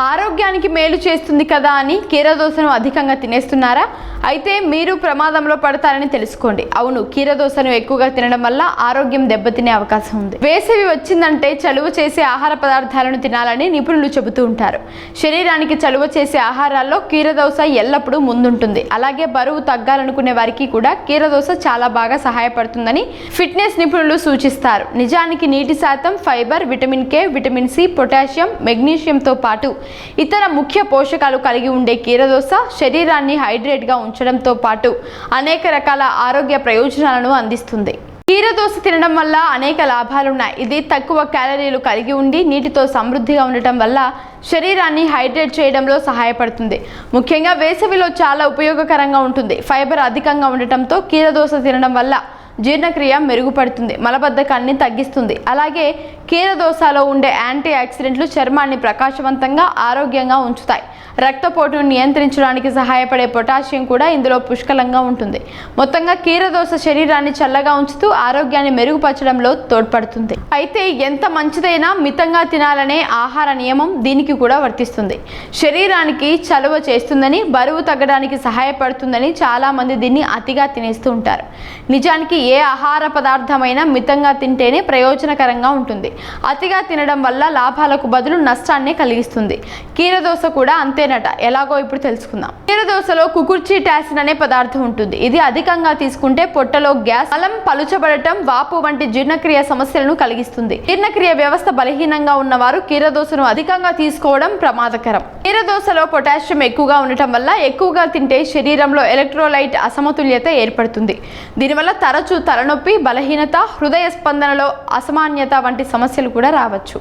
ఆరోగ్యానికి మేలు చేస్తుంది కదా అని కీరదోసను అధికంగా తినేస్తున్నారా? అయితే మీరు ప్రమాదంలో పడతారని తెలుసుకోండి. అవును కీరదోసను ఎక్కువగా తినడం వల్ల ఆరోగ్యం దెబ్బతినే అవకాశం ఉంది. వేసవి వచ్చిందంటే చలువ చేసే ఆహార పదార్థాలను తినాలని నిపుణులు చెబుతూ ఉంటారు. శరీరానికి చలువ చేసే ఆహారాల్లో కీరదోస ఎల్లప్పుడూ ముందుంటుంది. అలాగే బరువు తగ్గాలనుకునే వారికి కూడా కీరదోస చాలా బాగా సహాయపడుతుందని ఫిట్నెస్ నిపుణులు సూచిస్తారు. నిజానికి నీటి శాతం fibre vitamin K vitamin C potassium మెగ్నీషియంతో పాటు ఇతర ముఖ్య పోషకాలు కలిగి ఉండే కీరదోస శరీరాన్ని హైడ్రేట్గా ఉంచడంతో పాటు అనేక రకాల ఆరోగ్య ప్రయోజనాలను అందిస్తుంది. కీరదోస తినడం వల్ల అనేక లాభాలున్నాయి. ఇది తక్కువ క్యాలరీలు కలిగి ఉండి నీటితో సమృద్ధిగా ఉండటం వల్ల శరీరాన్ని హైడ్రేట్ చేయడంలో సహాయపడుతుంది. ముఖ్యంగా వేసవిలో చాలా ఉపయోగకరంగా ఉంటుంది. ఫైబర్ అధికంగా ఉండటంతో కీరదోస తినడం వల్ల జీర్ణక్రియ మెరుగుపడుతుంది మలబద్ధకాన్ని తగ్గిస్తుంది. అలాగే కీరదోసలో ఉండే యాంటీ ఆక్సిడెంట్లు చర్మాన్ని ప్రకాశవంతంగా ఆరోగ్యంగా ఉంచుతాయి. రక్తపోటును నియంత్రించడానికి సహాయపడే పొటాషియం కూడా ఇందులో పుష్కలంగా ఉంటుంది. మొత్తంగా కీరదోస శరీరాన్ని చల్లగా ఉంచుతూ ఆరోగ్యాన్ని మెరుగుపరచడంలో తోడ్పడుతుంది. అయితే ఎంత మంచిదైనా మితంగా తినాలనే ఆహార నియమం దీనికి కూడా వర్తిస్తుంది. శరీరానికి చలువ చేస్తుందని బరువు తగ్గడానికి సహాయపడుతుందని చాలామంది దీన్ని అతిగా తినేస్తూ ఉంటారు. నిజానికి ఏ ఆహార పదార్థమైనా మితంగా తింటేనే ప్రయోజనకరంగా ఉంటుంది. అతిగా తినడం వల్ల లాభాలకు బదులు నష్టాన్ని కలిగిస్తుంది. కీరదోస కూడా అంతేనట. ఎలాగో ఇప్పుడు తెలుసుకుందాం. కీరదోసలో కుకుర్చి టాసిన్ అనే పదార్థం ఉంటుంది. ఇది అధికంగా తీసుకుంటే పొట్టలో గ్యాస్ బలం పలుచబడటం వాపు వంటి జీర్ణక్రియ సమస్యలను కలిగిస్తుంది. జీర్ణక్రియ వ్యవస్థ బలహీనంగా ఉన్నవారు కీరదోసను అధికంగా తీసుకోవడం ప్రమాదకరం. కీరదోసలో పొటాషియం ఎక్కువగా ఉండటం వల్ల ఎక్కువగా తింటే శరీరంలో ఎలక్ట్రోలైట్ అసమతుల్యత ఏర్పడుతుంది. దీనివల్ల తరచూ తలనొప్పి బలహీనత హృదయ స్పందనలో అసమాన్యత వంటి సమస్యలు కూడా రావచ్చు.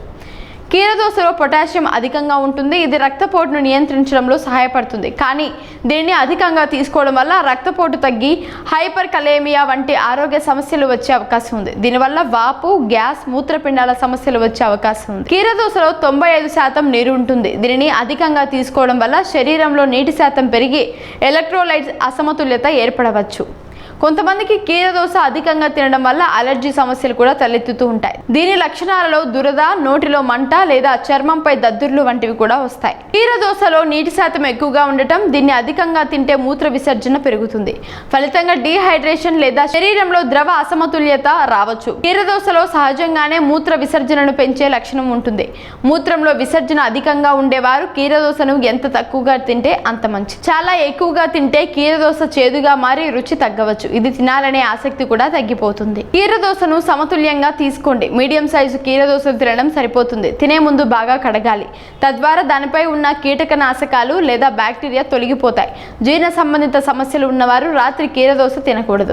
కీరదోసలో పొటాషియం అధికంగా ఉంటుంది. ఇది రక్తపోటును నియంత్రించడంలో సహాయపడుతుంది. కానీ దీన్ని అధికంగా తీసుకోవడం వల్ల రక్తపోటు తగ్గి హైపర్ కలేమియా వంటి ఆరోగ్య సమస్యలు వచ్చే అవకాశం ఉంది. దీనివల్ల వాపు గ్యాస్ మూత్రపిండాల సమస్యలు వచ్చే అవకాశం ఉంది. కీరదోసలో తొంభై ఐదు శాతం నీరు ఉంటుంది. దీనిని అధికంగా తీసుకోవడం వల్ల శరీరంలో నీటి శాతం పెరిగి ఎలక్ట్రోలైట్స్ అసమతుల్యత ఏర్పడవచ్చు. కొంతమందికి కీరదోస అధికంగా తినడం వల్ల అలర్జీ సమస్యలు కూడా తలెత్తుతూ ఉంటాయి. దీని లక్షణాలలో దురద నోటిలో మంట లేదా చర్మంపై దద్దుర్లు వంటివి కూడా వస్తాయి. కీరదోసలో నీటి శాతం ఎక్కువగా ఉండటం దీన్ని అధికంగా తింటే మూత్ర విసర్జన పెరుగుతుంది. ఫలితంగా డీహైడ్రేషన్ లేదా శరీరంలో ద్రవ అసమతుల్యత రావచ్చు. కీరదోసలో సహజంగానే మూత్ర విసర్జనను పెంచే లక్షణం ఉంటుంది. మూత్రంలో విసర్జన అధికంగా ఉండేవారు కీరదోసను ఎంత తక్కువగా తింటే అంత మంచి చాలా ఎక్కువగా తింటే కీరదోస చేదుగా మారి రుచి తగ్గవచ్చు. ఇది తినాలనే ఆసక్తి కూడా తగ్గిపోతుంది. కీరదోసను సమతుల్యంగా తీసుకోండి. మీడియం సైజు కీరదోస తినడం సరిపోతుంది. తినే ముందు బాగా కడగాలి. తద్వారా దానిపై ఉన్న కీటకనాశకాలు లేదా బ్యాక్టీరియా తొలగిపోతాయి. జీర్ణ సంబంధిత సమస్యలు ఉన్నవారు రాత్రి కీరదోస తినకూడదు.